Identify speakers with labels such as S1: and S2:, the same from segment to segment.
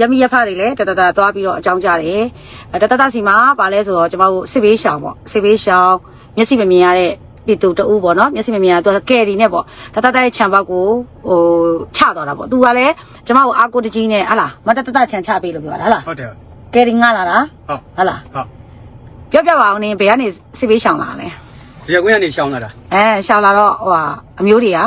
S1: ရမီရဖတွေလည်းတတတသွားပြီးတော့အကြောင်းကြားတယ်အဲတတတစီမှာပါလဲဆိုတော့ကျမတို့စစ်ဘေးရှောင်ပေါ့စစ်ဘေးရှောင်မျက်စိမမြင်ရတဲ့ပြည်သူတအူးပေါ့နော်မျက်စိမမြင်ရသူကကယ်ရီနဲ့ပေါ့တတတရဲ့ခြံပေါက်ကိုဟိုချသွားတာပေါ့သူကလည်းကျမတို့အာကိုတကြီးနဲ့ဟာလားမတတတခြံချပေးလို့ပြောတာဟာလား
S2: ဟုတ်တယ်
S1: ကယ်ရီငှလာလား
S2: ဟုတ်
S1: ဟာလား
S2: ဟုတ်
S1: ပြောပြပါအောင်နင်ဘယ်ကနေစစ်ဘေးရှောင်လာလဲ
S2: ဒီကွင်းကနေရှောင်းလာတာ
S1: အဲရှောင်လာတော့ဟိုဟာအမျိုးတွေက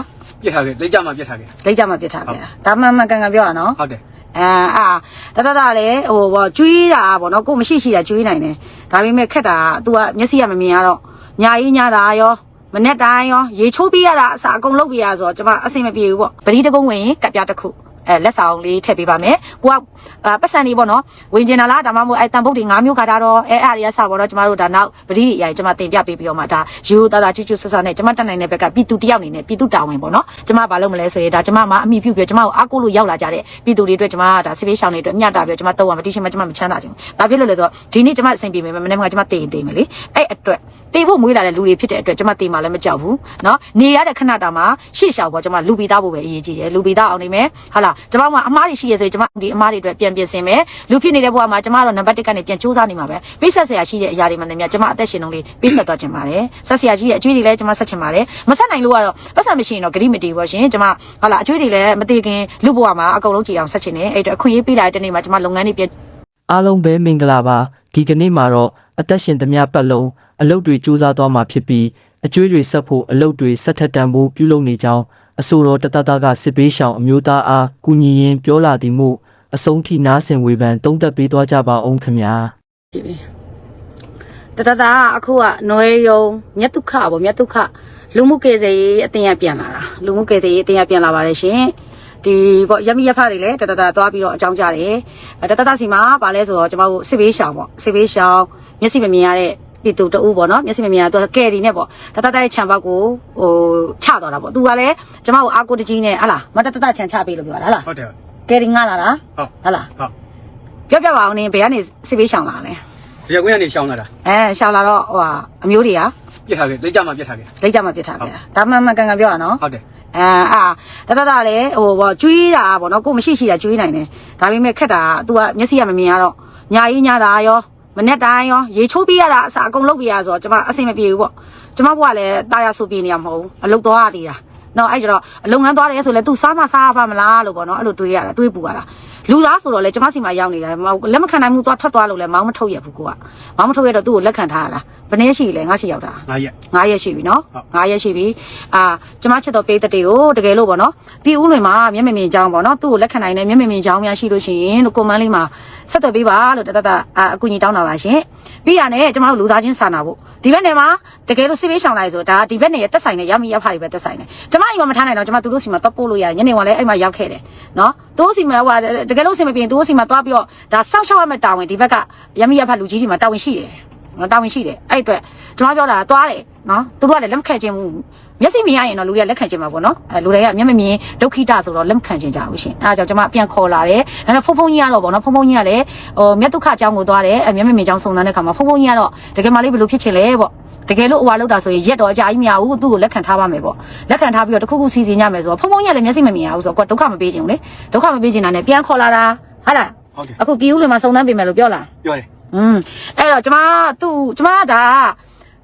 S2: ပြစ်ထားခဲ့လက်ကြမှာပြစ်ထားခဲ့
S1: လက်ကြမှာပြစ်ထားခဲ့တာဒါမှန်မှန်ကန်ကန်ပြောရနော်
S2: ဟုတ်တယ်
S1: အာအာတတတလည်းဟိုဘောကျွေးတာပေါ့နော်ကိုမရှိရှိတာကျွေးနိုင်တယ်ဒါပေမဲ့ခက်တာက तू ကမျက်စိကမမြင်ရတော့ညာရေးညာတာရောမနဲ့တိုင်းရောရေချိုးပေးရတာအစာအကုန်လုပ်ပေးရဆိုတော့ကျွန်မအဆင်မပြေဘူးပေါ့ပတိတကုန်းဝင်ရင်ကပ်ပြားတစ်ခု အဲလက်ဆောင်လေးထည့်ပေးပါမယ်ကိုကအာပတ်စံလေးပေါ့နော်ဝင်ကျင်တာလားဒါမှမဟုတ်အဲတန်ပုတ်တွေ၅မျိုးခါတာတော့အဲအားတွေကစပေါ့နော်ကျမတို့ဒါနောက်ပတိတွေအရင်ကျွန်မတင်ပြပေးပြီးတော့မှဒါယူတာတာချွတ်ချွတ်ဆဆနဲ့ကျွန်မတက်နိုင်တဲ့ဘက်ကပြည်သူတယောက်အနေနဲ့ပြည်သူတာဝန်ပေါ့နော်ကျွန်မဘာလုပ်မလဲဆိုရင်ဒါကျွန်မမှာအမိပြုပြီးကျွန်မကိုအားကိုးလို့ရောက်လာကြတဲ့ပြည်သူတွေအတွက်ကျွန်မဒါစစ်ပေးရှောင်းတွေအတွက်မျှတာပြီးကျွန်မတော့မတိရှိမှကျွန်မမချမ်းသာချင်ဘူးဘာဖြစ်လို့လဲဆိုတော့ဒီနေ့ကျွန်မအဆင်ပြေမယ်မနေ့ကကျွန်မတေးရင်တေးမယ်လေအဲ့အတွက် တေးဖို့မွေးလာတဲ့လူတွေဖြစ်တဲ့အတွက်ကျွန်မတေးမှလည်းမကြောက်ဘူးနော်နေရတဲ့ခဏတာမှာရှေ့လျှောက်ပေါ့ကျွန်မလူပီသားဖို့ပဲအရေးကြီးတယ်လူပီသားအောင်နေမယ်ဟုတ်လားကျွန်မကအမားတွေရှိရဆိုရင်ကျွန်မဒီအမားတွေအတွက်ပြန်ပြင်ဆင်မယ်လူဖြစ်နေတဲ့ဘဝမှာကျွန်မတော့နံပါတ်1ကနေပြန်စူးစမ်းနေမှာပဲပိတ်ဆက်ဆရာရှိတဲ့အရာတွေမှလည်းမြတ်ကျွန်မအသက်ရှင်လုံးလေးပိတ်ဆက်သွားချင်ပါတယ်ဆက်ဆရာကြီးရဲ့အကျွေးတွေလည်းကျွန်မဆက်ချင်ပါတယ်မဆက်နိုင်လို့ကတော့ပတ်စံမရှိရင်တော့ဂရိမတီပေါ့ရှင်ကျွန်မဟုတ်လားအကျွေးတွေလည်းမသေးခင်လူဘဝမှာအကုန်လုံးကြည်အောင်ဆက်ချင်တယ်အဲ့တော့အခွင့်အရေးပေးလာတဲ့နေ့မှာကျွန်မလုပ်ငန်းတွေပြန်
S3: အားလုံးပဲမင်္ဂလာပါဒီကနေ့မှာတော့အသက်ရှင်သမျှပတ်လုံး အလုပ်တွေစူးစမ်းသွားမှာဖြစ်ပြီးအကျွေးတွေဆက်ဖို့အလုပ်တွေဆက်ထက်တန်ဖို့ပြုလုပ်နေကြောင်းအဆိုတော်တတတကစစ်ပေးရှောင်အမျိုးသားအားကူညီရင်းပြောလာသည်မို့အဆုံးထိနားဆင်ဝေဖန်တုံးသက်ပေးသွားကြပါအောင်ခင်ဗျာ
S1: ဖြစ်ပြီတတတာအခုကနွယ်ယုံမြတ်ဒုက္ခပေါ့မြတ်ဒုက္ခလူမှုကေစေရေးအတင်ရပြန်လာတာလူမှုကေစေရေးအတင်ရပြန်လာပါတယ်ရှင်ဒီပေါ့ရမီရဖတွေလည်းတတတာသွားပြီးတော့အကြောင်းကြားတယ်အဲတတတာစီမှာပါလဲဆိုတော့ကျမတို့စစ်ဘေးရှောင်ပေါ့စစ်ဘေးရှောင်မျက်စိမမြင်ရတဲ့ ပြည်သူတအူးပေါ့နော်မျက်စိမမြင်ရသူကကယ်ရီနဲ့ပေါ့တတတာရဲ့ခြံပေါက်ကိုဟိုချသွားတာပေါ့သူကလည်းကျမတို့အာကိုတကြီးနဲ့ဟာလားမတတတာခြံချပေးလို့ပြောတာဟာလား
S2: ဟုတ်တယ်
S1: ကယ်ရီငှလာလား
S2: ဟုတ်
S1: ဟာလား
S2: ဟုတ်
S1: ပြောပြပါအောင်နင်ဘယ်ကနေစစ်ဘေးရှောင်လာလဲ
S2: ဒီကွင်းကနေရှောင်းလာတာ
S1: အဲရှောင်လာတော့ဟိုဟာအမျိုးတွေက
S2: ပြစ်ထားခဲ့လက်ကြမှာပြစ်ထားခဲ့
S1: လက်ကြမှာပြစ်ထားခဲ့တာဒါမှန်မှန်ကန်ကန်ပြောရနော်
S2: ဟုတ်တယ်
S1: အဲအာတတတလည်းဟိုဘောကျွေးတာပေါ့နော်ကိုမရှိရှိတာကျွေးနိုင်တယ်ဒါပေမဲ့ခက်တာက तू ကမျက်စိကမမြင်ရတော့ညာရေးညာတာရော မနဲ့တိုင်းရောရေချိုးပေးရတာအစာအကုန်လုပ်ပေးရဆိုတော့ကျွန်မအဆင်မပြေဘူးပေါ့ကျွန်မဘွားလည်းတာယာဆိုပြေနေရမဟုတ်ဘူးအလုပ်သွားရသေးတာနော်အဲ့ကျတော့အလုပ်ငန်းသွားတယ်ဆိုလဲ तू စားမစားပါမလားလို့ပေါ့နော်အဲ့လိုတွေးရတာတွေးပူရတာလူသားဆိုတော့လေကျွန်မစီမှာရောက်နေတာလက်မခံနိုင်ဘူးသွားထွက်သွားလို့လဲမောင်းမထုတ်ရဘူးကိုကမောင်းမထုတ်ရတော့သူ့ကိုလက်ခံထားရတာဘယ်နည်းရှိလဲငါရှိရောက်တာ
S2: ငါရက်
S1: 9ရက်ရှိပြီနော်
S2: ဟုတ်
S1: 9ရက်ရှိပြီအာကျမချစ်တော်ပေးတဲ့တွေကိုတကယ်လို့ပေါ့နော်ပြည်ဦးလွင်မှာမျက်မမြင်ချောင်းပေါ့နော်သူ့ကိုလက်ခံနိုင်တဲ့မျက်မမြင်ချောင်းများရှိလို့ရှိရင်လို့ကွန်မန်းလေးမှာ ဆက်သွယ်ပေးပါလို့တတတအာအကူညီတောင်းတာပါရှင်ပြီးရနဲ့ကျမတို့လူသားချင်းစာနာဖို့ဒီဘက်နယ်မှာတကယ်လို့စစ်ပေးရှောင်လိုက်ဆိုဒါဒီဘက်နယ်ရဲ့တက်ဆိုင်နဲ့ရမီရဖာတွေပဲတက်ဆိုင်တယ်ကျမအိမ်မှာမထားနိုင်တော့ကျမသူတို့စီမှာတော့ပို့လို့ရတယ်ညနေကလည်းအဲ့မှာရောက်ခဲ့တယ်နော်သူတို့စီမှာဟိုတကယ်လို့အဆင်မပြေရင်သူတို့စီမှာသွားပြီးတော့ဒါစောင့်ရှောက်ရမယ့်တာဝန်ဒီဘက်ကရမီရဖာလူကြီးစီမှာတာဝန်ရှိတယ် နော်တာဝန်ရှိတယ်အဲ့အတွက်ကျွန်တော်ပြောတာသွားတယ်နော်သူတို့ကလည်းလက်မခံခြင်းဘူးမျက်စိမြင်ရရင်တော့လူတွေကလက်ခံခြင်းမှာပေါ့နော်အဲလူတွေကမျက်မမြင်ဒုက္ခိတဆိုတော့လက်မခံခြင်းကြဘူးရှင်အဲဒါကြောင့်ကျွန်မပြန်ခေါ်လာတယ်ဒါပေမဲ့ဖုန်းဖုန်းကြီးကတော့ပေါ့နော်ဖုန်းဖုန်းကြီးကလည်းဟိုမျက်ဒုက္ခအကြောင်းကိုသွားတယ်အဲမျက်မမြင်အကြောင်းစုံစမ်းတဲ့ခါမှာဖုန်းဖုန်းကြီးကတော့တကယ်မှလေးဘယ်လိုဖြစ်ချင်လဲပေါ့တကယ်လို့ဟိုဟာလောက်တာဆိုရင်ရက်တော့အကြာကြီးမရဘူးသူ့ကိုလက်ခံထားပါမယ်ပေါ့လက်ခံထားပြီးတော့တစ်ခုခုစီစဉ်ကြမယ်ဆိုတော့ဖုန်းဖုန်းကြီးကလည်းမျက်စိမမြင်ရဘူးဆိုတော့ကိုယ်ဒုက္ခမပေးခြင်းဘူးလေဒုက္ခမပေးခြင်းတာနဲ့ပြန်ခေါ်လာတာဟုတ်လား
S2: ဟုတ်တယ်
S1: အခုပြည်ဦးလွင်မှာစုံစမ်းပေးမယ်လို့ပြောလား
S2: ပြောတယ်
S1: อืมအဲ့တော့ကျမသူ့ကျမဒါ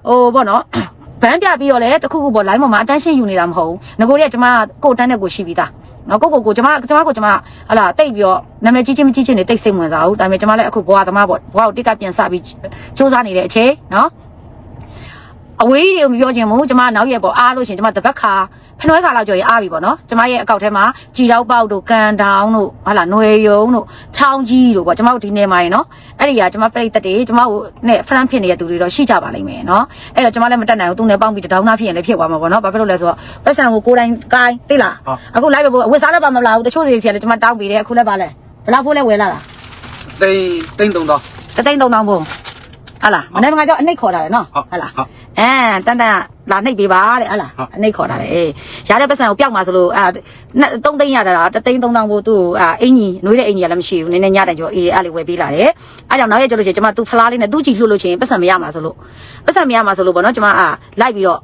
S1: ဟိုပေါ့နော်ဗန်းပြပြီးတော့လေတခုခုပေါ့ line ပေါ်မှာ attention ယူနေတာမဟုတ်ဘူးငကိုတွေကကျမကိုယ်တန်းတဲ့ကိုရှိပြီးသားနော်ကိုကိုကိုကျမကျမကိုကျမဟလာတိတ်ပြီးတော့နာမည်ကြီးချင်းမကြီးချင်းနေတိတ်စိတ်ဝင်စားဘူးဒါပေမဲ့ကျမလည်းအခုဘွားသမားပေါ့ဘွားကိုတိတ်ကပြန်စပြီးစူးစမ်းနေတဲ့အချိန်နော် အဝေးကြီးတွေကိုမပြောချင်ဘူးကျမနောက်ရက်ပေါ့အားလို့ရှရင်ကျမတပတ်ခါဖနွဲခါလောက်ကြော်ရအားပြီပေါ့နော်ကျမရဲ့အကောက်ထဲမှာကြည်တော့ပေါက်တို့ကန်တောင်တို့ဟာလာຫນွေယုံတို့ချောင်းကြီးတို့ပေါ့ကျမတို့ဒီနေမှာရင်နော်အဲ့ဒီကကျမပြိတ္တတွေကျမတို့နဲ့ friend ဖြစ်နေတဲ့သူတွေတော့ရှိကြပါလိမ့်မယ်နော်အဲ့တော့ကျမလည်းမတက်နိုင်ဘူးသူနဲ့ပေါင်းပြီးတောင်းသားဖြစ်ရင်လည်းဖြစ်သွားမှာပေါ့နော်ဘာဖြစ်လို့လဲဆိုတော့ပတ်စံကိုကိုယ်တိုင်ကိုင်းသိလားအခုလိုက်ပဲဝက်စားလည်းပါမလားဘူးတချို့စီစီကလည်းကျမတောင်းပြီးတယ်အခုလည်းပါလဲဘယ်လောက်ဖို့လဲဝယ်လာတာ
S2: တိန်တိန်တုံတော့
S1: တသိန်းသုံးတောင်းဖို့ဟာလားမနေ့ကကြောင့်အနှိတ်ခေါ်တာလေနော်
S2: ဟုတ်
S1: ဟာလား
S2: ဟုတ်
S1: အဲတန်တန်လာနှိပ်ပေးပါတဲ့ဟာလား
S2: ဟုတ်
S1: အနှိတ်ခေါ်တာလေအေးရတဲ့ပတ်စံကိုပျောက်မှာဆိုလို့အာ3သိန်းရတာတသိန်း3တောင်းဖို့သူ့အာအင်ကြီးနှွေးတဲ့အင်ကြီးကလည်းမရှိဘူးနည်းနည်းညတိုင်ကျော်အေးအဲ့လေးဝယ်ပေးလာတယ်အဲကြောင့်နောက်ရက်ကျလို့ရှိရင်ကျွန်မသူ့ဖလားလေးနဲ့သူ့ကြည့်လှုပ်လို့ရှိရင်ပတ်စံမရမှာဆိုလို့ပတ်စံမရမှာဆိုလို့ပေါ့နော်ကျွန်မအာလိုက်ပြီးတော့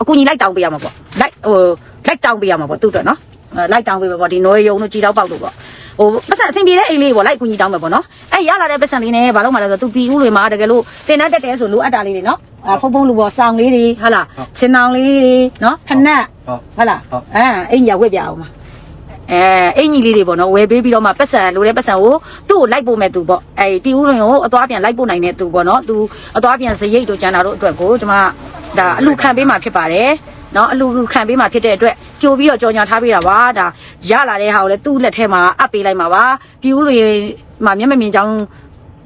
S1: အကူကြီးလိုက်တောင်းပေးရမှာပေါ့လိုက်ဟိုလိုက်တောင်းပေးရမှာပေါ့သူ့အတွက်နော်အဲလိုက်တောင်းပေးပါပေါ့ဒီနွေယုံတို့ကြည်တော့ပေါက်လို့ပေါ့ဟဟိုပတ်စံအဆင်ပြေတဲ့အိမ်လေးပေါ့လိုက်ကူညီတောင်းမယ်ပေါ့နော်အဲ့ရလာတဲ့ပတ်စံလေးနဲ့ဘာလို့မှလဲဆိုတော့ तू ပီဦးတွေမှာတကယ်လို့တင်တတ်တက်တယ်ဆိုလိုအပ်တာလေးတွေနော် အာဖုံဖုံလူပေါ့စောင်းလေးတွေဟာလားချင်းနောင်လေးတွေနော်ဖနက်
S2: ဟုတ်
S1: ဟုတ်လား
S2: ဟုတ်
S1: အဲအိမ်ကြီးဝက်ပြအောင်ပါအဲအင်ကြီးလေးတွေပေါ့နော်ဝယ်ပေးပြီးတော့မှပတ်စံလိုတဲ့ပတ်စံကိုသူ့ကိုလိုက်ပို့မဲ့သူပေါ့အဲပြည်ဦးလွင်ကိုအသွားပြန်လိုက်ပို့နိုင်တဲ့သူပေါ့နော်သူအသွားပြန်စရိတ်တို့ကျန်တာတို့အတွက်ကိုကျွန်မဒါအလူခံပေးမှာဖြစ်ပါတယ်နော်အလူခံပေးမှာဖြစ်တဲ့အတွက်ကြိုပြီးတော့ကြော်ညာထားပေးတာပါဒါရလာတဲ့ဟာကိုလည်းသူ့လက်ထဲမှာအပ်ပေးလိုက်မှာပါပြည်ဦးလွင်မှာမျက်မမြင်ကြောင်း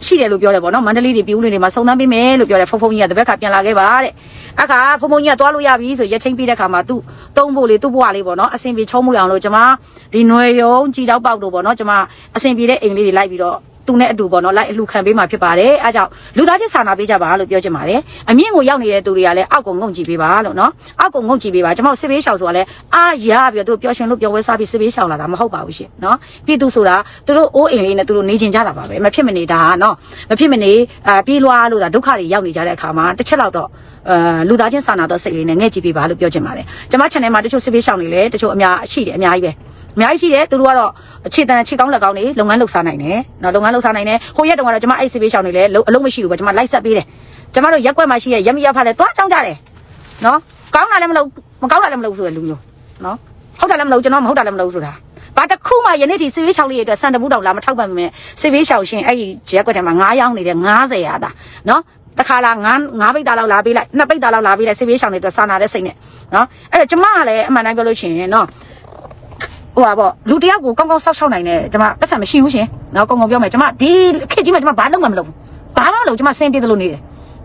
S1: ရှိတယ်လို့ပြောတယ်ပေါ့နော်မန္တလေးတွေပြည်ဦးလွင်တွေမှာစုံစမ်းပေးမယ်လို့ပြောတယ်ဖုန်းဖုန်းကြီးကတပတ်ခါပြန်လာခဲ့ပါတဲ့အခါဖုန်းဖုန်းကြီးကသွားလို့ရပြီဆိုရက်ချင်းပြီးတဲ့ခါမှာသူ့သုံးဖို့လေသူ့ဘဝလေးပေါ့နော်အဆင်ပြေချုံးမှုအောင်လို့ကျွန်မဒီຫນွေယုံကြည်တော့ပေါက်တို့ပေါ့နော်ကျွန်မအဆင်ပြေတဲ့အိမ်လေးတွေလိုက်ပြီးတော့ သူနဲ့အတူပေါ့နော်လိုက်အလှခံပေးမှာဖြစ်ပါတယ်အဲကြောင့်လူသားချင်းစာနာပေးကြပါလို့ပြောချင်ပါတယ်အမြင့်ကိုရောက်နေတဲ့သူတွေကလည်းအောက်ကုံငုံကြည့်ပေးပါလို့နော်အောက်ကုံငုံကြည့်ပေးပါကျွန်တော်စစ်ပေးရှောင်ဆိုတာလည်းအာရပြီးတော့သူပျော်ရွှင်လို့ပျော်ဝဲစားပြီးစစ်ပေးရှောင်လာတာမဟုတ်ပါဘူးရှင်နော်ပြည်သူဆိုတာသူတို့အိုးအိမ်လေးနဲ့သူတို့နေကျင်ကြတာပါပဲမဖြစ်မနေတာနော်မဖြစ်မနေအာပြေးလွှားလို့ဒါဒုက္ခတွေရောက်နေကြတဲ့အခါမှာတစ်ချက်လောက်တော့အဲလူသားချင်းစာနာတော့စိတ်လေးနဲ့ငဲ့ကြည့်ပေးပါလို့ပြောချင်ပါတယ်ကျွန်မ channel မှာတချို့စစ်ပေးရှောင်နေလေတချို့အများရှိတယ်အများကြီးပဲ အများကြီးရှိတယ်သူတို့ကတော့အခြေတန်အခြေကောင်းလက်ကောင်းနေလုပ်ငန်းလုပ်စားနိုင်တယ်နော်လုပ်ငန်းလုပ်စားနိုင်တယ်ဟိုရက်တုန်းကတော့ကျွန်မအဲ့စစ်ပေးရှောင်နေလေအလုံးမရှိဘူးပဲကျွန်မလိုက်ဆက်ပေးတယ်ကျွန်မတို့ရက်ကွက်မှာရှိတဲ့ရမရဖားလဲတွားကြောင်းကြတယ်နော်ကောင်းတာလည်းမလုပ်မကောင်းတာလည်းမလုပ်ဆိုတဲ့လူမျိုးနော်ဟုတ်တာလည်းမလုပ်ကျွန်တော်မဟုတ်တာလည်းမလုပ်ဆိုတာဘာတစ်ခုမှယနေ့ထိစစ်ပေးရှောင်လေးရဲ့အတွက်စံတပူတောင်လာမထောက်ပံ့မမယ်စစ်ပေးရှောင်ရှင်အဲ့ဒီရက်ကွက်ထဲမှာ9ရောင်းနေတဲ့90ရာတာနော်တခါလာ9 9ပိတ်တာလောက်လာပေးလိုက်2ပိတ်တာလောက်လာပေးလိုက်စစ်ပေးရှောင်နေတဲ့စာနာတဲ့စိတ်နဲ့နော်အဲ့တော့ကျမကလည်းအမှန်တိုင်းပြောလို့ရှိရင်နော် ဟိုပါပေါ့လူတယောက်ကိုကောင်းကောင်းစောက်ရှောက်နိုင်တယ်ကျွန်မပတ်စံမရှိဘူးရှင်နော်ကောင်းကောင်းပြောမယ်ကျွန်မဒီခေတ်ကြီးမှာကျွန်မဘာလုပ်မှမလုပ်ဘူးဘာမှမလုပ်ကျွန်မစင်ပြေသလိုနေတယ်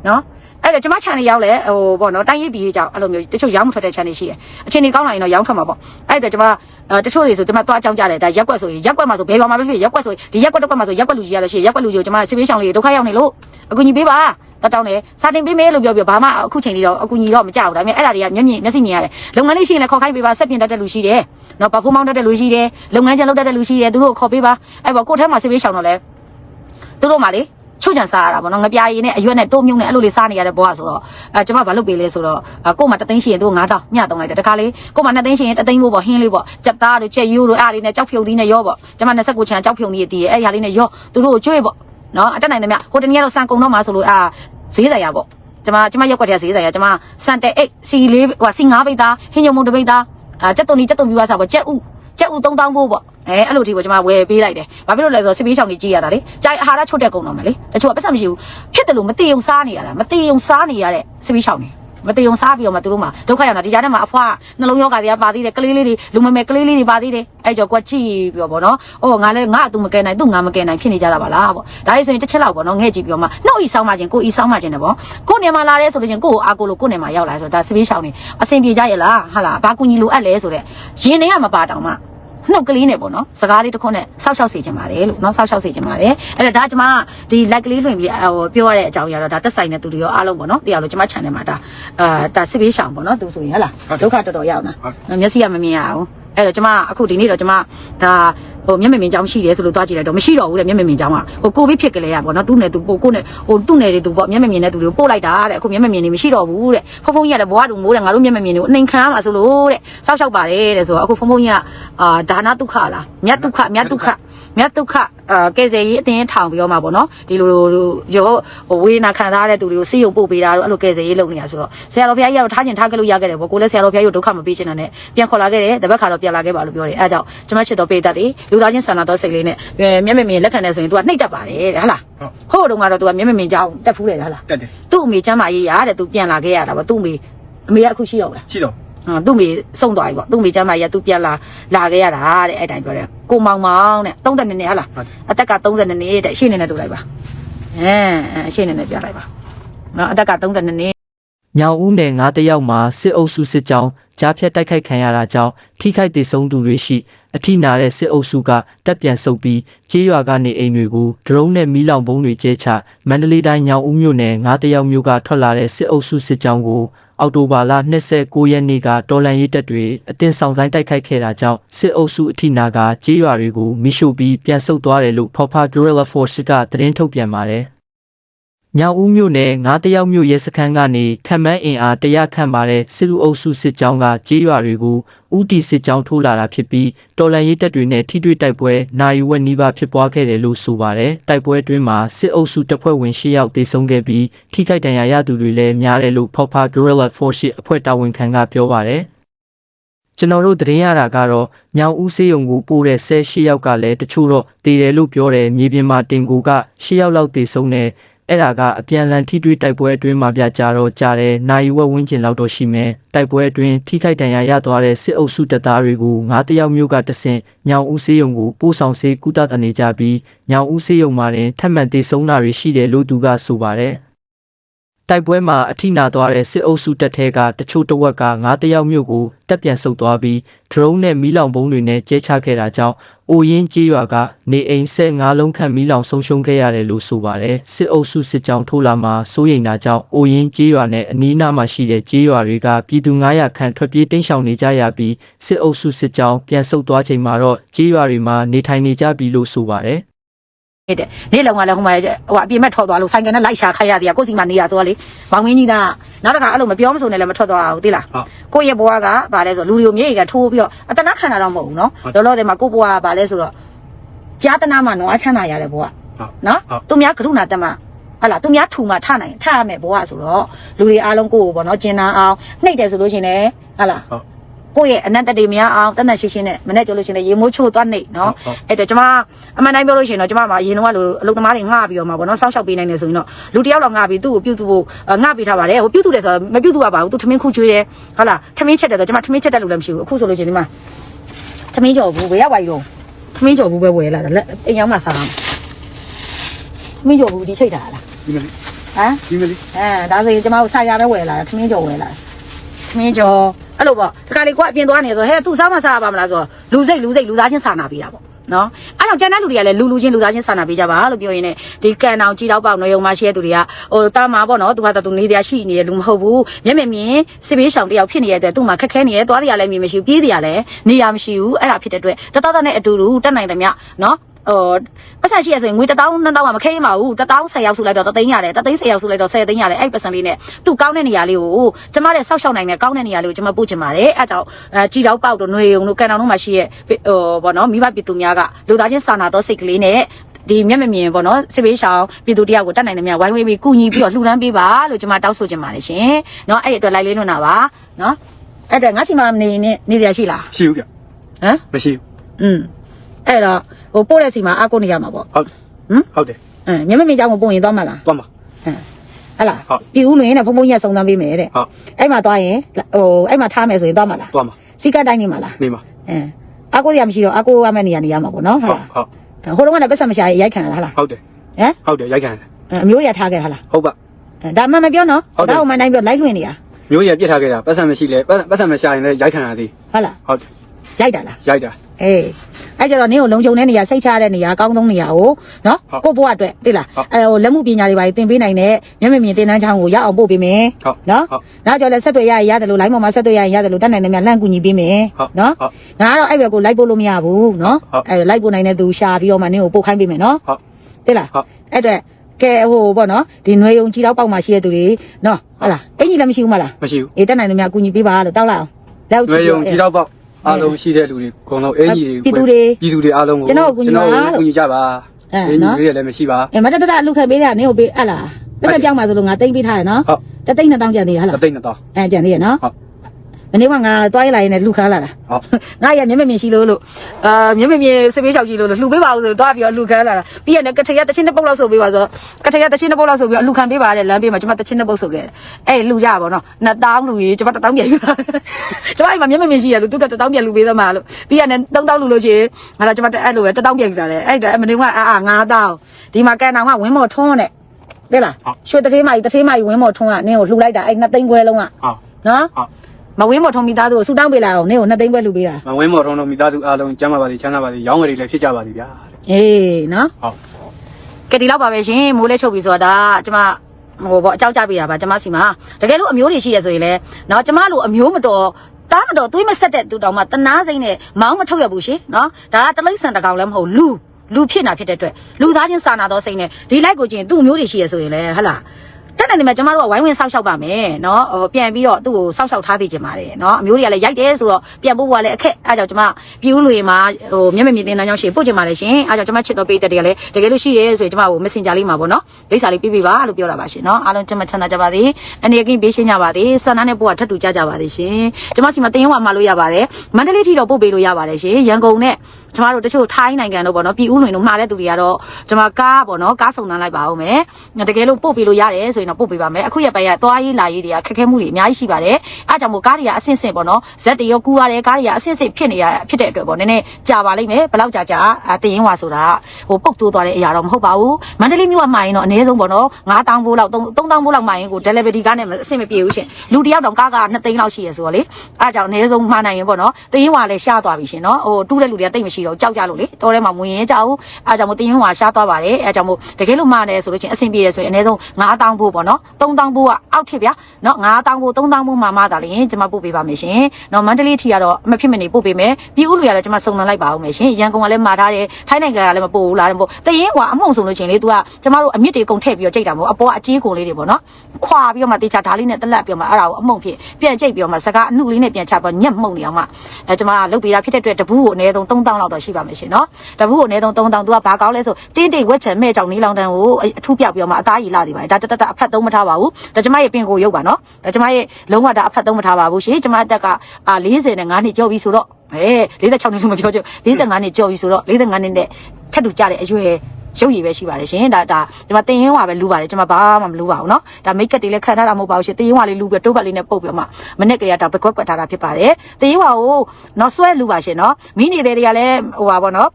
S1: နော်အဲ့ဒါကျွန်မ channel ရောက်လဲဟိုပေါ့နော်တိုင်းရေးပြည်ရေးကြောင့်အဲ့လိုမျိုးတချို့ရောင်းမထွက်တဲ့ channel ရှိတယ်အချိန်ကြီးကောင်းလာရင်တော့ရောင်းထွက်မှာပေါ့အဲ့ဒါကျွန်မအဲတချို့တွေဆိုကျွန်မသွားအကြောင်းကြတယ်ဒါရက်ကွက်ဆိုရင်ရက်ကွက်မှာဆိုဘယ်ဘာမှမဖြစ်ရက်ကွက်ဆိုရင်ဒီရက်ကွက်တစ်ကွက်မှာဆိုရက်ကွက်လူကြီးရလို့ရှိရင်ရက်ကွက်လူကြီးကိုကျွန်မစစ်ပေးရှောင်လေးဒုက္ခရောက်နေလို့အကူညီပေးပါ တတောင်းတယ်စာတင်ပေးမယ်လို့ပြောပြဘာမှအခုချိန်လေးတော့အကူညီတော့မကြဘူးဒါပေမဲ့အဲ့ဒါတွေကမျက်မြင်မျက်စိမြင်ရတယ်လုပ်ငန်းလေးရှိရင်လည်းခေါ်ခိုင်းပေးပါဆက်ပြင်တတ်တဲ့လူရှိတယ်နော်ဘာဖုံးမောင်းတတ်တဲ့လူရှိတယ်လုပ်ငန်းချလုပ်တတ်တဲ့လူရှိတယ်သူတို့ကိုခေါ်ပေးပါအဲ့ပေါ့ကိုယ့်ထဲမှာစစ်ပေးရှောင်တော့လဲသူတို့မှလေချို့ကြံစားရတာပေါ့နော်ငပြားရည်နဲ့အရွက်နဲ့တိုးမြုံနဲ့အဲ့လိုလေးစားနေရတဲ့ဘဝဆိုတော့အဲကျွန်မဘာလုပ်ပေးလဲဆိုတော့အဲကို့မှာတသိန်းရှိရင်သူ9000ညတောင်းလိုက်တယ်တခါလေးကို့မှာ2သိန်းရှိရင်တသိန်းဖို့ပေါ့ဟင်းလေးပေါ့ကြက်သားတို့ကြက်ရိုးတို့အဲ့ဒါလေးနဲ့ကြောက်ဖြုံသီးနဲ့ရောပေါ့ကျွန်မ29ချမ်းကြောက်ဖြုံသီးရတည်ရဲ့အဲ့ဒီဟာလေးနဲ့ရောသူတို့ကိုကျွေးပေါ့ နော်အတက်နိုင်တယ်မြဟိုတနေ့ကတော့စံကုံတော့မှာဆိုလို့အာဈေးဆိုင်ရပေါ့ကျွန်မကျွန်မရက်ွက်တဲ့ဈေးဆိုင်ရကျွန်မစန်တဲအိတ်စီလေးဟိုစီ9ပိတ်သားဟင်းညုံမုံတစ်ပိတ်သားအာကြက်တုံကြီးကြက်တုံပြီးွားစားပေါ့ကြက်ဥကြက်ဥ3000ဖို့ပေါ့အဲအဲ့လိုဒီကိုကျွန်မဝယ်ပေးလိုက်တယ်ဘာဖြစ်လို့လဲဆိုတော့စစ်ပေးချောင်းကြီးကြည့်ရတာလေကြိုင်အာဟာရချွတ်တဲ့ကုံတော့မယ်လေတချို့ကပတ်စံမရှိဘူးဖြစ်တယ်လို့မတေုံစားနေရတာမတေုံစားနေရတဲ့စစ်ပေးချောင်းနေ မတေုံစားပြီးတော့မှသူတို့မှဒုက္ခရောက်တာဒီကြားထဲမှာအဖွားနှလုံးရောဂါတွေကပါသေးတယ်ကလေးလေးတွေလူမမယ်ကလေးလေးတွေပါသေးတယ်အဲ့ကြောကွက်ကြည့်ပြီးတော့ဗောနော်အော်ငါလည်းငါအတူမကဲနိုင်သူ့ငါမကဲနိုင်ဖြစ်နေကြတာပါလားဗောဒါလေးဆိုရင်တစ်ချက်လောက်ဗောနော်ငဲ့ကြည့်ပြီးတော့မှနှုတ်ဤဆောင်းမှခြင်းကိုဤဆောင်းမှခြင်းတယ်ဗောကိုနေမှာလာတယ်ဆိုလို့ချင်းကိုကိုအားကိုလို့ကိုနေမှာရောက်လာဆိုတော့ဒါစစ်ပေးချောင်းနေအဆင်ပြေကြရဲ့လားဟာလားဘာကူညီလိုအပ်လဲဆိုတော့ရင်ထဲကမပါတောင်မှ နှုတ်ကလေးနဲ့ပေါ့နော်စကားလေးတစ်ခုနဲ့စောက်ရှောက်စေချင်ပါတယ်လို့နော်စောက်ရှောက်စေချင်ပါတယ်အဲ့ဒါဒါကျွန်မဒီ like ကလေးလွှင့်ပြီးဟိုပြောရတဲ့အကြောင်းအရာတော့ဒါတက်ဆိုင်တဲ့သူတွေရောအားလုံးပေါ့နော်တရားလို့ကျွန်မ channel မှာဒါအာဒါစစ်ပေးရှောင်ပေါ့နော်သူဆိုရင်ဟဟလားဒုက္ခတော်တော်ရောက်နာမျက်စိကမမြင်ရအောင် အဲ့တော့ကျွန်မအခုဒီနေ့တော့ကျွန်မဒါဟိုမျက်မမြင်ကြောင်းရှိတယ်ဆိုလို့တွားကြည့်လိုက်တော့မရှိတော့ဘူးတဲ့မျက်မမြင်ကြောင်းကဟိုကိုဗစ်ဖြစ်ကြလေရပေါ့နော်သူ့နယ်သူပို့ကိုနဲ့ဟိုသူ့နယ်တွေသူပေါ့မျက်မမြင်တဲ့သူတွေကိုပို့လိုက်တာတဲ့အခုမျက်မမြင်နေမရှိတော့ဘူးတဲ့ဖုန်းဖုန်းကြီးကလည်းဘွားတူမိုးတယ်ငါတို့မျက်မမြင်တွေကိုအနှိမ်ခံရမှာဆိုလို့တဲ့စောက်ရှောက်ပါတယ်တဲ့ဆိုတော့အခုဖုန်းဖုန်းကြီးကအာဒါနဒုက္ခလားမြတ်ဒုက္ခမြတ်ဒုက္ခ မြတ်ဒုက္ခအာကဲဆယ်ကြီးအတင်းထောင်ပြီးတော့မှာပေါ့နော်ဒီလိုရောဟိုဝေဒနာခံစားရတဲ့သူတွေကိုစိတ်ယုံပို့ပေးတာတော့အဲ့လိုကဲဆယ်ကြီးလုပ်နေရဆိုတော့ဆရာတော်ဘုရားကြီးကတော့ထားချင်ထားခဲ့လို့ရခဲ့တယ်ပေါ့ကိုလည်းဆရာတော်ဘုရားကြီးကိုဒုက္ခမပေးချင်တာနဲ့ပြန်ခေါ်လာခဲ့တယ်တပတ်ခါတော့ပြန်လာခဲ့ပါလို့ပြောတယ်အဲဒါကြောင့်ကျွန်မချစ်တော်ပေးတတ်တယ်လူသားချင်းဆန္ဒတော်စိတ်လေးနဲ့မျက်မမြင်လက်ခံနေဆိုရင် तू ကနှိပ်တတ်ပါတယ်တဲ့ဟုတ်လား
S2: ဟုတ်
S1: ဟိုတုန်းကတော့ तू ကမျက်မမြင်ကြောင်းတက်ဖူးတယ်ဟုတ်လား
S2: တက်တယ်
S1: သူ့အမေချမ်းမရေးရတဲ့ तू ပြန်လာခဲ့ရတာပေါ့သူ့အမေအမေကအခုရှိတော့လား
S2: ရှိတော့
S1: ဟာ သူ့အမေဆုံးသွားပြီပေါ့သူ့အမေချမ်းမရေးက तू ပြန်လာလာခဲ့ရတာတဲ့အဲ့တိုင်းပြောတယ်ကိုမောင်မောင်တဲ့32နှစ်ဟုတ်လား
S2: ဟုတ်တယ်
S1: အသက်က32နှစ်တဲ့ရှေ့နေနဲ့တူလိုက်ပါအဲအဲရှေ့နေနဲ့ပြလိုက်ပါနော်အသက်က32နှစ်
S3: ညောင်ဦးနယ်ငါးတယောက်မှာစစ်အုပ်စုစစ်ကြောင်းကြားဖြတ်တိုက်ခိုက်ခံရတာကြောင့်ထိခိုက်ဒေဆုံးသူတွေရှိအထိနာတဲ့စစ်အုပ်စုကတပ်ပြန်ဆုတ်ပြီးကြေးရွာကနေအိမ်တွေကိုဒရုန်းနဲ့မီးလောင်ပုံးတွေကျဲချမန္တလေးတိုင်းညောင်ဦးမြို့နယ်ငါးတယောက်မြို့ကထွက်လာတဲ့စစ်အုပ်စုစစ်ကြောင်းကို အော်တိုဘာလ29ရက်နေ့ကတော်လန်ရေးတပ်တွေအတင်းဆောင်ဆိုင်တိုက်ခိုက်ခဲ့တာကြောင့်စစ်အုပ်စုအထိနာကကြေးရွာတွေကိုမိရှို့ပြီးပြန်ဆုတ်သွားတယ်လို့ Papa Guerrilla Force ကသတင်းထုတ်ပြန်ပါတယ် ညောင်ဦးမြို့နယ်ငါးတယောက်မြို့ရဲစခန်းကနေခမန်းအင်အားတရခန့်ပါတဲ့စစ်လူအုပ်စုစစ်ကြောင်းကကြေးရွာတွေကိုဥတီစစ်ကြောင်းထိုးလာတာဖြစ်ပြီးတော်လန်ရေးတပ်တွေနဲ့ထိတွေ့တိုက်ပွဲနိုင်ဝက်နီးပါးဖြစ်ပွားခဲ့တယ်လို့ဆိုပါတယ်။တိုက်ပွဲအတွင်းမှာစစ်အုပ်စုတပ်ဖွဲ့ဝင်၈ယောက်တေဆုံးခဲ့ပြီးထိခိုက်ဒဏ်ရာရသူတွေလည်းများတယ်လို့ဖောက်ဖာ Guerrilla Force အဖွဲ့တာဝန်ခံကပြောပါတယ်။ကျွန်တော်တို့သတင်းရတာကတော့မြောင်ဦးစေးရုံကိုပို့တဲ့ဆဲ၈ယောက်ကလည်းတချို့တော့တည်တယ်လို့ပြောတယ်မြေပြင်မှာတင်ကိုက၈ယောက်လောက်တည်ဆုံးတယ် အဲ့ဒါကအပြန်လန်ထိတွေ့တိုက်ပွဲအတွင်းမှာပြကြတော့ကြတယ်နိုင်ဝက်ဝင်းကျင်လောက်တော့ရှိမယ်တိုက်ပွဲအတွင်းထိခိုက်ဒဏ်ရာရသွားတဲ့စစ်အုပ်စုတပ်သားတွေကိုငါးတယောက်မျိုးကတဆင့်မြောင်ဦးစေးရုံကိုပို့ဆောင်စေကုသတနေကြပြီးမြောင်ဦးစေးရုံမှာတင်ထပ်မံတည်ဆုံးတာတွေရှိတယ်လို့သူကဆိုပါတယ် တိုက်ပွဲမှာအထိနာသွားတဲ့စစ်အုပ်စုတပ်ထဲကတချို့တဝက်ကငါးတယောက်မျိုးကိုတက်ပြန်ဆုတ်သွားပြီးဒရုန်းနဲ့မီးလောင်ပုံးတွေနဲ့ကျဲချခဲ့တာကြောင့်အိုရင်ကြီးရွာကနေအိမ်ဆက်ငါးလုံးခန့်မီးလောင်ဆုံးရှုံးခဲ့ရတယ်လို့ဆိုပါတယ်စစ်အုပ်စုစစ်ကြောင်းထိုးလာမှာစိုးရိမ်တာကြောင့်အိုရင်ကြီးရွာနဲ့အနီးအနားမှာရှိတဲ့ကြီးရွာတွေကပြည်သူ900ခန့်ထွက်ပြေးတိမ်းရှောင်နေကြရပြီးစစ်အုပ်စုစစ်ကြောင်းပြန်ဆုတ်သွားချိန်မှာတော့ကြီးရွာတွေမှာနေထိုင်နေကြပြီလို့ဆိုပါတယ်
S1: တဲ့နေ့လုံကလည်းဟိုမှာဟိုအပြင်မဲ့ထွက်သွားလို့ဆိုင်ကနဲ့လိုက်ရှာခိုင်းရသေးရကိုယ်စီမှာနေရသွားလေဘောင်မင်းကြီးကနောက်တစ်ခါအဲ့လိုမပြောမစုံနဲ့လည်းမထွက်သွားဘူးသိလား
S2: ဟုတ်
S1: ကိုယ့်ရဲ့ဘဝကဘာလဲဆိုလူတွေကိုမြေကြီးကထိုးပြီးတော့အတနာခံတာတော့မဟုတ်ဘူးနော်
S2: ဟုတ်
S1: လောလောဆယ်မှာကိုယ့်ဘဝကဘာလဲဆိုတော့ကြားတနာမှာနော်အချမ်းသာရတဲ့ဘဝ
S2: ဟုတ်
S1: နော်
S2: ဟုတ်
S1: သူများကရုဏာတက်မှာဟာလာသူများထူမှာထနိုင်ထရမယ်ဘဝဆိုတော့လူတွေအားလုံးကိုယ့်ကိုပေါ့နော်ကျင်နာအောင်နှိပ်တယ်ဆိုလို့ရှရင်လည်းဟာလာ
S2: ဟုတ်
S1: ကိုယ့်ရဲ့အနတ္တတွေမရအောင်တန်တန်ရှင်းရှင်းနဲ့မနဲ့ကြလို့ရှရင်လည်းရေမိုးချိုးသွားနှိပ်နော်
S2: ဟုတ်
S1: အဲ့တော့ကျွန်မအမှန်တိုင်းပြောလို့ရှရင်တော့ကျွန်မမှာရေလုံးကလိုအလုပ်သမားတွေငှားပြီးတော့မှာပေါ့နော်စောင့်ရှောက်ပေးနိုင်တယ်ဆိုရင်တော့လူတစ်ယောက်လောက်ငှားပြီးသူ့ကိုပြုတ်သူဖို့ငှားပေးထားပါတယ်ဟိုပြုတ်သူတယ်ဆိုတော့မပြုတ်သူရပါဘူးသူထမင်းခုကျွေးတယ်ဟုတ်လားထမင်းချက်တယ်ဆိုကျွန်မထမင်းချက်တဲ့လူလည်းမရှိဘူးအခုဆိုလို့ရှရင်ဒီမှာထမင်းကြော်ဘူးဘယ်ရောက်ပါ ਈ တော့ထမင်းကြော်ဘူးပဲဝယ်လာတာလက်အိမ်ရောက်မှစားအောင်ထမင်းကြော်ဘူးဒီချိတ်တာလား
S2: ဒီမလေး
S1: ဟမ်
S2: ဒီမလေး
S1: အဲဒါဆိုရင်ကျမတို့စာရပဲဝယ်လာတာထမင်းကြော်ဝယ်လာတာထမင်းကြော် အဲ့လိုပေါ့တခါလေကိုကအပြင်သွားနေဆိုဟဲ့သူစားမစားပါမလားဆိုတော့လူစိတ်လူစိတ်လူသားချင်းစာနာပေးတာပေါ့နော်အဲ့တော့ကျန်တဲ့လူတွေကလည်းလူလူချင်းလူသားချင်းစာနာပေးကြပါလို့ပြောရင်းနဲ့ဒီကန်အောင်ကြီးတော့ပေါက်နေုံမှရှိတဲ့သူတွေကဟိုတာမာပေါ့နော်သူကသူနေတရားရှိနေတဲ့လူမဟုတ်ဘူးမျက်မြင်မြင်စစ်ဘေးရှောင်တယောက်ဖြစ်နေတဲ့အတွက်သူ့မှာခက်ခဲနေရဲသွားတရားလည်းမြင်မရှိဘူးပြေးတရားလည်းနေရမရှိဘူးအဲ့ဒါဖြစ်တဲ့အတွက်တတော်တော်နဲ့အတူတူတက်နိုင်တယ်မြနော် ဟိုပတ်စံရှိရဆိုရင်ငွေ1000 2000ကမခဲရင်ပါဘူး1000 10ရောက်စုလိုက်တော့300ရတယ်300 10ရောက်စုလိုက်တော့10သိန်းရတယ်အဲ့ပတ်စံလေးနဲ့သူကောင်းတဲ့နေရာလေးကိုကျမလည်းစောက်ရှောက်နိုင်တဲ့ကောင်းတဲ့နေရာလေးကိုကျမပို့ချင်ပါတယ်အဲ့ကြောင့်ကြည်တော့ပေါက်တော့ຫນွေုံတို့ကန်တောင်တို့မှာရှိရဲ့ဟိုဘောနော်မိဘပြည်သူများကလူသားချင်းစာနာသောစိတ်ကလေးနဲ့ဒီမျက်မမြင်ပေါ့နော်စစ်ပေးရှောင်ပြည်သူတယောက်ကိုတတ်နိုင်သမျှဝိုင်းဝေးပြီးကူညီပြီးတော့လှူဒန်းပေးပါလို့ကျွန်မတောက်ဆိုချင်ပါတယ်ရှင်။နော်အဲ့ဒီအတွက်လိုက်လေးလွန်တာပါနော်။အဲ့တော့ငါစီမနေနေနေရရှိလား။
S2: ရှိဘူးဗျ။
S1: ဟမ်
S2: မရှိဘူး။
S1: อืมအဲ့တော့ ဟိုပို့တဲ့စီမှာအကုတ်နေရမှာပေါ့
S2: ဟုတ်
S1: ဟမ်
S2: ဟုတ်တယ်
S1: အင်းမျက်မမြင်ကြောင်ကိုပို့ရင်သွားမှာလား
S2: သွားမှာ
S1: ဟမ်ဟတ်လား
S2: ဟုတ်
S1: ပြည်ဦးလွင်နဲ့ဖုံဖုံကြီးကစုံစမ်းပေးမယ်တဲ့
S2: ဟုတ်
S1: အဲ့မှာသွားရင်ဟိုအဲ့မှာထားမယ်ဆိုရင်သွားမှာလား
S2: သွားမှာ
S1: စီကတိုင်းနေမှာလား
S2: နေမှာ
S1: အင်းအကုတ်ရမရှိတော့အကုတ်ရမယ့်နေရာနေရမှာပေါ့နော်ဟုတ်
S2: ဟုတ်
S1: လား
S2: ဟုတ်
S1: ဟိုတော့ကလည်းပတ်စံမရှာရင်ရိုက်ခံရလားဟလား
S2: ဟုတ်တယ်
S1: ဟမ်
S2: ဟုတ်တယ်ရိုက်ခံတယ်
S1: အမျိုးရထားခဲ့ဟလား
S2: ဟုတ်ပါ
S1: အဲဒါမှမပြောနော်
S2: ဟုတ်တယ်
S1: ဒါမှမတိုင်းပြောလိုက်လွင်နေရ
S2: မျိုးရပြစ်ထားခဲ့တာပတ်စံမရှိလဲပတ်ပတ်စံမရှာရင်လည်းရိုက်ခံရသေး
S1: ဟုတ်လား
S2: ဟုတ်တယ်
S1: ရိုက်တာလား
S2: ရိုက်တာ
S1: အေး အဲ့ကျတော့နင်းကိုလုံခြုံတဲ့နေရာစိတ်ချရတဲ့နေရာအကောင်းဆုံးနေရာကိုနော်
S2: ဟုတ်
S1: ကိုယ့်ဘဝအတွက်သိလား
S2: ဟုတ်
S1: အဲဟိုလက်မှုပညာတွေပါသင်ပေးနိုင်တဲ့မျက်မမြင်သင်တန်းချောင်းကိုရအောင်ပို့ပေးမယ်
S2: ဟုတ်
S1: နော်
S2: ဟုတ်
S1: နောက်ကျော်လဲဆက်သွယ်ရရင်ရတယ်လို့ line ပေါ်မှာဆက်သွယ်ရရင်ရတယ်လို့တတ်နိုင်တယ်များလှမ်းကူညီပေးမယ်
S2: ဟုတ်
S1: နော်
S2: ဟုတ်
S1: ငါကတော့အဲ့ဘက်ကိုလိုက်ပို့လို့မရဘူးနော်
S2: ဟုတ်
S1: အဲ့လိုက်ပို့နိုင်တဲ့သူရှာပြီးတော့မှနင်းကိုပို့ခိုင်းပေးမယ်နော်
S2: ဟုတ်
S1: သိလား
S2: ဟုတ်
S1: အဲ့အတွက်ကဲဟိုပေါ့နော်ဒီຫນွေယုံကြီးတော့ပေါက်မှာရှိတဲ့သူတွေနော်ဟုတ်လားအင်ကြီးလည်းမရှိဘူးမလား
S2: မရှိဘူး
S1: အေးတတ်နိုင်တယ်များကူညီပေးပါလို့တောက်လိုက်အောင်လက်
S2: ရွေ
S1: ချီ
S2: ယုံကြီးတော့ပေါ့ အားလုံးရှိတဲ့လူတွေအကုန်လုံးအင်ကြီးတွေ
S1: ပြည်သူတွေ
S2: ပြည်သူတွေအားလုံးကို
S1: ကျွန်တော်ကိုကူညီပါလို့
S2: ကူညီကြပါ
S1: အဲ
S2: အင်
S1: နော်
S2: ကြီးတွေလည်းမရှိပါ
S1: အဲမတတတအလူခက်ပေးတာနင်းကိုပေးအပ်လားလက်ဆက်ပြောင်းပါဆိုလို့ငါတိမ့်ပေးထားရနော်
S2: ဟုတ်
S1: တသိန်းနဲ့တောင်းကြံသေးရဟ
S2: တ
S1: လား
S2: သိန်းနဲ့တော့
S1: အဲကြံသေးရနော်
S2: ဟုတ်
S1: မနေ့ကငါတွားရလာရင်လည်းလူခါလာတာ
S2: ဟုတ်
S1: ငါရမျက်မမြင်ရှိလို့လို့အာမျက်မမြင်စပေးချောက်ကြီးလို့လို့လှူပေးပါဦးဆိုတော့တွားပြီးတော့လှူခါလာတာပြီးရနေကထရတချင်းတစ်ပုတ်လောက်ဆိုပေးပါဆိုတော့ကထရတချင်းတစ်ပုတ်လောက်ဆိုပြီးတော့လှူခံပေးပါတဲ့လမ်းပေးမှာကျွန်မတချင်းတစ်ပုတ်ဆိုခဲ့တယ်အဲ့လှူကြပါတော့2000လှူရေးကျွန်မ1000ပြန်ယူလာကျွန်မအိမ်မှာမျက်မမြင်ရှိရလို့သူက1000ပြန်လှူပေးသမှာလို့ပြီးရနေ3000လှူလို့ရှိရင်ငါတော့ကျွန်မအဲ့လိုပဲ1000ပြန်ယူလာတယ်အဲ့ဒါမနေ့ကအာအာ9000ဒီမှာကန်တောင်ကဝင်းမော်ထွန်းတဲ့သိလားရွှေတထေးမကြီးတထေးမကြီးဝင်းမော်ထွန်းကနင်းကိုလှူလိုက်တာအဲ့2သိန်းခွဲလုံးက
S2: ဟုတ်
S1: နော်
S2: ဟုတ်
S1: မဝင်းမော်ထွန်းမိသားစုကိုဆူတောင်းပေးလိုက်အောင်နင်းကို2သိန်းခွဲလှူပေးတာ
S2: မဝင်းမော်ထုံးတို့မိသားစုအားလုံးကျမ်းမာပါစေချမ်းသာပါစေရောင်းဝယ်တွေလည်းဖြစ်ကြပါစေဗျာတဲ့
S1: အေးနော်
S2: ဟုတ်
S1: ကဲဒီလောက်ပါပဲရှင်မိုးလဲချုပ်ပြီဆိုတာကျမဟိုပေါ့အကြောက်ကြပေးတာပါကျမစီမှာတကယ်လို့အမျိုးတွေရှိရဆိုရင်လည်းနော်ကျမလိုအမျိုးမတော်တားမတော်သွေးမဆက်တဲ့သူတောင်မှတနာစိမ့်နဲ့မောင်းမထုတ်ရဘူးရှင်နော်ဒါကတလိမ့်ဆန်တကောင်လည်းမဟုတ်လူလူဖြစ်နာဖြစ်တဲ့အတွက်လူသားချင်းစာနာသောစိတ်နဲ့ဒီ like ကိုကြည့်ရင်သူ့မျိုးတွေရှိရဆိုရင်လည်းဟဟလား တက်နေတယ်မှာကျမတို့ကဝိုင်းဝန်းဆောက်ရှောက်ပါမယ်เนาะဟိုပြန်ပြီးတော့သူ့ကိုဆောက်ရှောက်ထားသိချင်ပါတယ်เนาะအမျိုးတွေကလည်းရိုက်တယ်ဆိုတော့ပြန်ဖို့ကလည်းအခက်အားကြောင့်ကျမပြူးလူရင်မှာဟိုမျက်မမြင်တင်တန်းကြောင့်ရှင်ပို့ချင်ပါတယ်ရှင်အားကြောင့်ကျမချစ်တော်ပေးတဲ့တွေကလည်းတကယ်လို့ရှိရဲဆိုရင်ကျမကို messenger လေးမှာပေါ့เนาะလိပ်စာလေးပြပြပါလို့ပြောတာပါရှင်เนาะအားလုံးကျမချမ်းသာကြပါသည်အနေကင်းပေးရှင်းကြပါသည်ဆန္ဒနဲ့ပို့ကထပ်တူကြကြပါသည်ရှင်ကျမစီမှာတင်ရွာမှာလို့ရပါတယ်မန္တလေးထိတော့ပို့ပေးလို့ရပါတယ်ရှင်ရန်ကုန်နဲ့ကျမတို့တချို့ထိုင်းနိုင်ငံတို့ပေါ့နော်ပြည်ဦးလွင်တို့မှားတဲ့သူတွေကတော့ကျမကားပေါ့နော်ကားစုံတန်းလိုက်ပါဦးမယ်တကယ်လို့ပို့ပေးလို့ရတယ်ဆို ်ရင်တော့ပို့ပေးပါမယ်အခုရပိုင်းကသွားရေးလာရေးတွေကခက်ခဲမှုတွေအများကြီးရှိပါတယ်အားကြောင့်မို့ကားတွေကအဆင့်ဆင့်ပေါ့နော်ဇက်တွေရောကူရတယ်ကားတွေကအဆင့်ဆင့်ဖြစ်နေရဖြစ်တဲ့အတွက်ပေါ့နည်းနည်းကြာပါလိမ့်မယ်ဘယ်လောက်ကြာကြာတည်ရင်ဝါဆိုတာဟိုပုတ်တိုးသွားတဲ့အရာတော့မဟုတ်ပါဘူးမန္တလေးမြို့ကမှာရင်တော့အနည်းဆုံးပေါ့နော်9000ဘိုးလောက်3000ဘိုးလောက်မှာရင်ကို delivery ကားနဲ့အဆင့်မပြေဘူးရှင်လူတယောက်တောင်ကားက2သိန်းလောက်ရှိရဆိုတော့လေအားကြောင့်အနည်းဆုံးမှာနိုင်ရင်ပေါ့နော်တည်ရင်ဝါလည်းရှားသွားပြီရှင်နော်ဟိုတူးတဲ့လူတွေကတိတ်မရှိတော့ကြောက်ကြလို့လေတော်ထဲမှာဝင်ရင်ကြောက်အားကြောင့်မို့တည်ရင်ဝါရှားသွားပါတယ်အားကြောင့်မို့တကယ်လို့မှားတယ်ဆိုလို့ချင်းအဆင်ပြေတယ်ဆိုရင်အနည်းဆုံး9000ဘိုးပေါ့နော်3000ဘိုးကအောက်ထစ်ဗျာနော်9000ဘိုး3000ဘိုးမှာမှသာလေကျွန်မပို့ပေးပါမယ်ရှင်နော်မန္တလေးထီကတော့မဖြစ်မနေပို့ပေးမယ်ပြည်ဦးလူရလည်းကျွန်မစုံစမ်းလိုက်ပါဦးမယ်ရှင်ရန်ကုန်ကလည်းမှာထားတယ်ထိုင်းနိုင်ငံကလည်းမပို့ဘူးလားပေါ့တည်ရင်ဝါအမှုံဆိုလို့ချင်းလေ तू ကကျွန်မတို့အမြင့်တွေကုန်ထည့်ပြီးတော့ကြိတ်တာမဟုတ်အပေါ်အကြီးကုန်လေးတွေပေါ့နော်ခွာပြီးတော့မှတေချာဓာလေးနဲ့တက်လက်ပြီးတော့မှအဲ့ဒါကိုအမှုံဖြစ်ပြန်ကြိတ်ပြီးတော့မှစကားအနှုတ်လေးနဲ့ပြန်ချပြီးညက်မှုန်နေအောင်မှအဲကျွန်မကလုပ်ပေးတာဖြစ်တဲ့အတွက်တပူးကိုအနည်းဆုံး3000လောက်တော့ရှိပါမယ်ရှင်နော်တပူးကိုအနည်းဆုံး3000 तू ကဘာကောင်းလဲဆိုတင်းတိတ်ဝက်ချံမဲ့ကြောင့်နေလောင်တန်းကိုအထူးပြောက်ပြီးတော့မှအသားကြီးလာသေးပါတယ်ဒါတတတအဖတ်သုံးမထားပါဘူးဒါကျွန်မရဲ့ပင်ကိုရုပ်ပါနော်ဒါကျွန်မရဲ့လုံးဝဒါအဖတ်သုံးမထားပါဘူးရှင်ကျွန်မအသက်ကအာ40နဲ့9နှစ်ကျော်ပြီဆိုတော့အဲ46နှစ်လို့မပြောချင်45နှစ်ကျော်ပြီဆိုတော့45နှစ်နဲ့ထပ်တူကြတဲ့အရွယ်ရုပ်ရည်ပဲရှိပါတယ်ရှင်ဒါဒါကျွန်မတင်ရင်ဝါပဲလူပါတယ်ကျွန်မဘာမှမလူပါဘူးเนาะဒါမိတ်ကပ်တွေလည်းခံထားတာမဟုတ်ပါဘူးရှင်တင်ရင်ဝါလေးလူပြီးတိုးပတ်လေးနဲ့ပုတ်ပြီးတော့မှမနေ့ကလေးကဒါဘကွက်ကွက်ထားတာဖြစ်ပါတယ်တင်ရင်ဝါကိုနော်ဆွဲလူပါရှင်เนาะမိနေတဲ့တွေကလည်းဟိုပါပေါ့เนาะ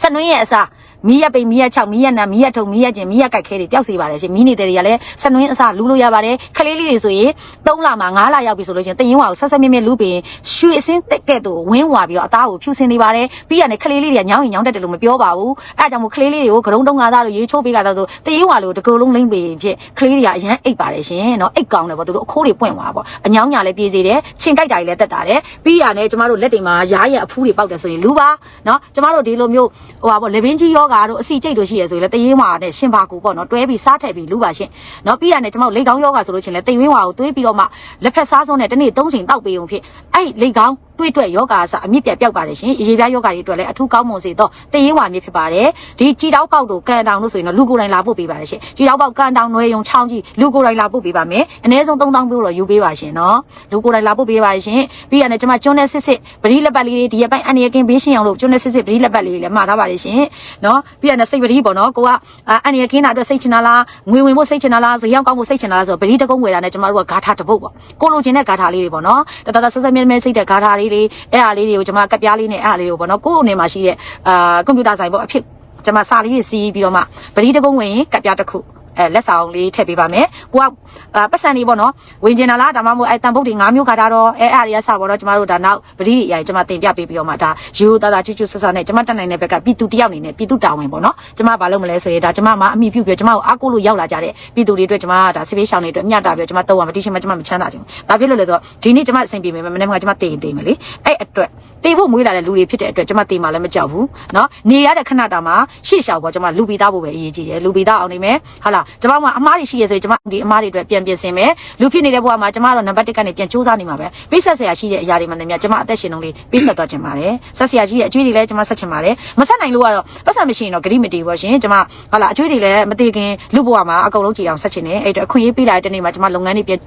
S1: စနွင်းရဲ့အစား မီးရပိန်မီးရ6မီးရနံမီးရထုံမီးရကျင်မီးရကြိုက်ခဲတွေပျောက်စေပါတယ်ရှင်မီးနေတဲ့တွေကလည်းစနွင်းအစားလူလို့ရပါတယ်ခလေးလေးတွေဆိုရင်3လမှာ9လရောက်ပြီဆိုလို့ရှင်တင်ရင်ဝါကိုဆက်ဆက်မြင့်မြင့်လူပြီးရွှေအစင်းတက်ကဲ့သို့ဝင်းဝါပြီးတော့အသားကိုဖြူစင်နေပါတယ်ပြီးရတယ်ခလေးလေးတွေကညောင်းရင်ညောင်းတတ်တယ်လို့မပြောပါဘူးအဲအကြောင့်မို့ခလေးလေးတွေကိုဂရုံတုံးငါးသားလို့ရေးချိုးပေးကြတော့ဆိုတင်ရင်ဝါလို့တကူလုံးလိမ့်ပေးဖြစ်ခလေးတွေကအရန်အိတ်ပါတယ်ရှင်နော်အိတ်ကောင်းတယ်ပေါ့သူတို့အခိုးတွေပွင့်သွားပေါ့အညောင်းညာလည်းပြေးစေတယ်ချင်းကြိုက်တာတွေလည်းတက်တာတယ်ပြီးရတယ်ကျမတို့လက်တွေမှာရားရအဖူးတွေပေါက်တယ်ဆိုရင်လူပါနော်ကျမတို့ဒီလိုမျိုးဟိုပါပေါ့လေဘင်းကြီးယောဂါတို့အစီကျိတ်တို့ရှိရဆိုရင်လည်းတရင်ဝါနဲ့ရှင်ပါကူပေါ့နော်တွဲပြီးစားထည့်ပြီးလူပါရှင်နော်ပြီးရတယ်ကျမတို့လေကောင်းယောဂါဆိုလို့ချင်းလည်းတိမ်ဝင်းဝါကိုသွေးပြီးတော့မှလက်ဖက်စားစုံးနဲ့တနေ့၃ချိန်တောက်ပေးုံဖြစ်အဲ့လေကောင်း တွေးအတွက်ယောဂါအစအမြင့်ပြတ်ပြောက်ပါတယ်ရှင်ရေပြားယောဂါတွေအတွက်လည်းအထူးကောင်းမွန်စေတော့တရင်ဝါမြင့်ဖြစ်ပါတယ်ဒီကြည်တောက်ပေါက်တို့ကန်တောင်တို့ဆိုရင်တော့လူကိုယ်တိုင်လာပို့ပေးပါတယ်ရှင်ကြည်တောက်ပေါက်ကန်တောင်နွယ်ယုံချောင်းကြီးလူကိုယ်တိုင်လာပို့ပေးပါမယ်အနည်းဆုံး3000ပြို့တော့ယူပေးပါရှင်နော်လူကိုယ်တိုင်လာပို့ပေးပါရှင်ပြီးရတယ်ကျမကျွန်းနဲ့စစ်စစ်ပရိလက်ပတ်လေးတွေဒီရက်ပိုင်းအန်ရကင်ဘေးရှင်အောင်လို့ကျွန်းနဲ့စစ်စစ်ပရိလက်ပတ်လေးတွေလည်းမှာထားပါတယ်ရှင်နော်ပြီးရတယ်စိတ်ပရိပေါ့နော်ကိုကအန်ရကင်းတာအတွက်စိတ်ချင်တာလားငွေဝင်ဖို့စိတ်ချင်တာလားဇေယောင်းကောင်းဖို့စိတ်ချင်တာလားဆိုတော့ပရိတကုန်းဝယ်တာနဲ့ကျမတို့ကဂါထာတစ်ပုတ်ပေါ့ကိုလိုချင်တဲ့ဂါထာလေးတွေပေါ့နော်တတတဆက်ဆက်မြဲမြဲစိတ်တဲ့ဂါထာလေးတွေအဲ့အားလေးတွေကိုကျမကပ်ပြားလေးနဲ့အဲ့အားလေးကိုပေါ့နော်ကိုယ့်အနေမှာရှိတဲ့အာကွန်ပျူတာဆိုင်ပေါ့အဖြစ်ကျမစာလေးတွေစီးပြီးတော့မှပရိတကုန်းဝင်ရင်ကပ်ပြားတစ်ခု အဲလက်ဆောင်လေးထည့်ပေးပါမယ်ကိုကပတ်စံလေးပေါ့နော်ဝင်ကျင်တာလားဒါမှမဟုတ်အဲတန်ဖုတ်တွေ၅မျိုးခါတာတော့အဲအားတွေကစပေါ့နော်ကျမတို့ဒါနောက်ပရိအရာကျွန်မတင်ပြပေးပြီးတော့မှဒါယူတာတာချွတ်ချွတ်ဆဆနဲ့ကျွန်မတက်နိုင်တဲ့ဘက်ကပြည်သူတယောက်အနေနဲ့ပြည်သူတာဝန်ပေါ့နော်ကျွန်မဘာလုပ်မလဲဆိုရင်ဒါကျွန်မမအမိပြုပြီးကျွန်မကိုအားကိုးလို့ရောက်လာကြတဲ့ပြည်သူတွေအတွက်ကျွန်မဒါဆေးပေးရှောင်းတွေအတွက်အမျှတာပြီးကျွန်မတော့မတိရှင်မကျွန်မမချမ်းသာချင်ဘူးဘာဖြစ်လို့လဲဆိုတော့ဒီနေ့ကျွန်မအဆင်ပြေမယ်မနေ့ကကျွန်မတေရင်တေမယ်လေအဲ့အတွက်တေဖို့မွေးလာတဲ့လူတွေဖြစ်တဲ့အတွက်ကျွန်မတေမှလည်းမကြောက်ဘူးနော်နေရတဲ့ခဏတာမှာရှေ့လျှောက်ပေါ့ကျွန်မလူပြီးသားဖို့ပဲအရေးကြီးတယ်လူပြီးသားအောင်နေမယ်ဟုတ်လားကျွန်မကအမားတွေရှိရဆိုရင်ကျွန်မဒီအမားတွေအတွက်ပြန်ပြင်ဆင်မယ်လူဖြစ်နေတဲ့ဘဝမှာကျွန်မတော့နံပါတ်1ကနေပြန်စူးစမ်းနေမှာပဲပိတ်ဆက်ဆရာရှိတဲ့အရာတွေမှလည်းမြတ်ကျွန်မအသက်ရှင်လုံးလေးပိတ်ဆက်သွားချင်ပါတယ်ဆက်ဆရာကြီးရဲ့အကျွေးတွေလည်းကျွန်မဆက်ချင်ပါတယ်မဆက်နိုင်လို့ကတော့ပတ်စံမရှိရင်တော့ဂရိမတီပေါ့ရှင်ကျွန်မဟုတ်လားအကျွေးတွေလည်းမသေးခင်လူဘဝမှာအကုန်လုံးကြည်အောင်ဆက်ချင်တယ်အဲ့တော့အခွင့်အရေးပေးလာတဲ့နေ့မှာကျွန်မလုပ်ငန်းတွေပြန်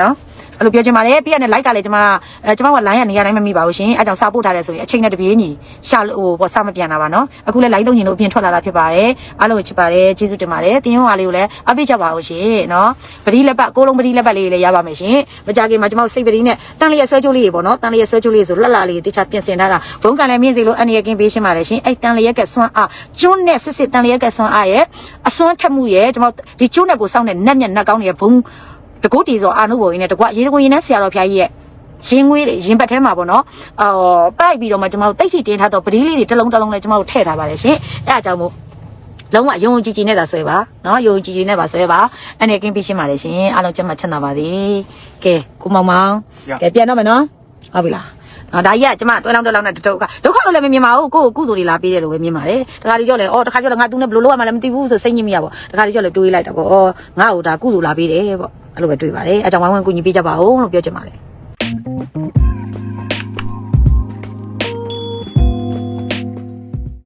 S1: နော် အဲ့လိုပြောချင်ပါတယ်ပြီးရတဲ့ like ကလည်းကျွန်မအဲကျွန်မက line ကနေရာတိုင်းမမိပါဘူးရှင်အဲကြောင့်စာပို့ထားတယ်ဆိုရင်အချိန်နဲ့တပြေးညီရှာဟိုပေါ့စမပြန်တာပါနော်အခုလည်း like သုံးညင်လို့အပြင်ထွက်လာတာဖြစ်ပါတယ်အားလုံးချစ်ပါတယ်ကျေးဇူးတင်ပါတယ်တင်းရုံးဟာလေးကိုလည်းအပိတ်ချက်ပါအောင်ရှင်နော်ပတိလက်ပတ်ကိုလုံးပတိလက်ပတ်လေးလည်းရပါမယ်ရှင်မကြခင်မှာကျွန်မစိတ်ပတိနဲ့တန်လျက်ဆွဲချိုးလေးတွေပေါ့နော်တန်လျက်ဆွဲချိုးလေးဆိုလှလှလေးတေချာပြင်ဆင်ထားတာဘုံကလည်းမြင့်စီလို့အနေရကင်းပေးရှင်းပါတယ်ရှင်အဲ့တန်လျက်ကဆွမ်းအားကျွန်းနဲ့စစ်စစ်တန်လျက်ကဆွမ်းအားရဲ့အစွမ်းထက်မှုရဲ့ကျွန်မဒီကျွန်းနဲ့ကိုစောင့်တဲ့နက်မြက်နက်ကောင်းနေတဲ့ဘုံ တကုတ်တီဆိုအာနုဘော်ကြီးနဲ့တကွရေတကွရင်နဲ့ဆရာတော်ဖျားကြီးရဲ့ရင်ငွေးတွေရင်ဘတ်ထဲမှာပေါ့နော်အော်ပိုက်ပြီးတော့မှကျွန်တော်တို့တိတ်ထိတင်းထားတော့ပဒီလေးတွေတစ်လုံးတစ်လုံးလဲကျွန်တော်တို့ထည့်ထားပါတယ်ရှင်အဲအကြောင်းမို့လုံးဝယုံကြည်ကြည်နဲ့သာဆွဲပါနော်ယုံကြည်ကြည်နဲ့ပါဆွဲပါအနေကင်းပြီးရှင်းပါလေရှင်အားလုံးကျမချမ်းသာပါသည်ကဲကိုမောင်မောင်ကဲပြန်တော့မယ်နော်ဟုတ်ပြီလားနော်ဒါကြီးကကျမတွဲလောင်းတွဲလောင်းနဲ့တုတ်ကဒုက္ခလို့လည်းမမြင်ပါဘူးကိုကိုကုသိုလ်တွေလာပေးတယ်လို့ပဲမြင်ပါတယ်တခါတလေကြောက်လဲအော်တခါကြောက်လဲငါသူနဲ့ဘယ်လိုလုပ်ရမှလဲမသိဘူးဆိုစိတ်ညစ်မိရပေါ့တခါတလေကြောက်လဲတွေးလိုက်တာပေါ့အော်ငါ့ကိုဒါကုသိုလ်လာပေးတယ်ပေါ့ အဲ့လိုပဲတွေးပါတယ်အဲကြောင့်ဝိုင်းဝန်းကူညီပေးကြပါဦးလို့ပြောချင်ပါတယ်